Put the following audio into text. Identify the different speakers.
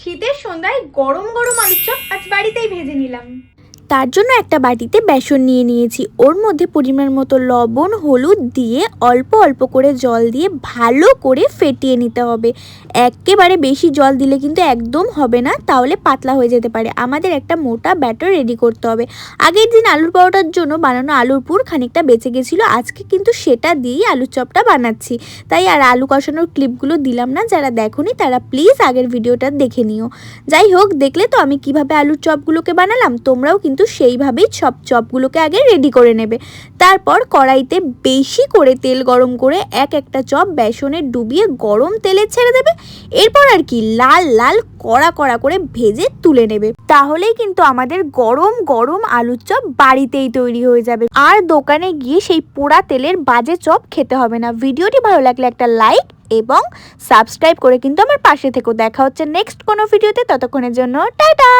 Speaker 1: শীতের সন্ধ্যায় গরম গরম আলুর চপ আজ বাড়িতেই ভেজে নিলাম।
Speaker 2: তার জন্য একটা বাটিতে বেসন নিয়ে নিয়েছি। ওর মধ্যে পরিমাণ মতো লবণ, হলুদ দিয়ে অল্প অল্প করে জল দিয়ে ভালো করে ফেটিয়ে নিতে হবে। একেবারে বেশি জল দিলে কিন্তু একদম হবে না, তাহলে পাতলা হয়ে যেতে পারে। আমাদের একটা মোটা ব্যাটার রেডি করতে হবে। আগের দিন আলুর পরোটার জন্য বানানো আলুর পুর খানিকটা বেঁচে গেছিল, আজকে কিন্তু সেটা দিয়েই আলুর চপটা বানাচ্ছি। তাই আর আলু কষানোর ক্লিপগুলো দিলাম না, যারা দেখোনি তারা প্লিজ আগের ভিডিওটা দেখে নিও। যাই হোক, দেখলে তো আমি কীভাবে আলুর চপগুলোকে বানালাম, তোমরাও কিন্তু সেইভাবেই সব চপগুলোকে আগে রেডি করে নেবে। তারপর কড়াইতে বেশি করে তেল গরম করে এক একটা চপ বেসনে ডুবিয়ে গরম তেলে ছেড়ে দেবে। এরপর আর কি লাল লাল কড়া কড়া করে ভেজে তুলে নেবে। তাহলেই কিন্তু আমাদের গরম গরম আলুর চপ বাড়িতেই তৈরি হয়ে যাবে। আর দোকানে গিয়ে সেই পোড়া তেলের বাজে চপ খেতে হবে না। ভিডিওটি ভালো লাগলে একটা লাইক এবং সাবস্ক্রাইব করে কিন্তু আমার পাশে থেকেও দেখা হচ্ছে নেক্সট কোনো ভিডিওতে। ততক্ষণের জন্য টাটা!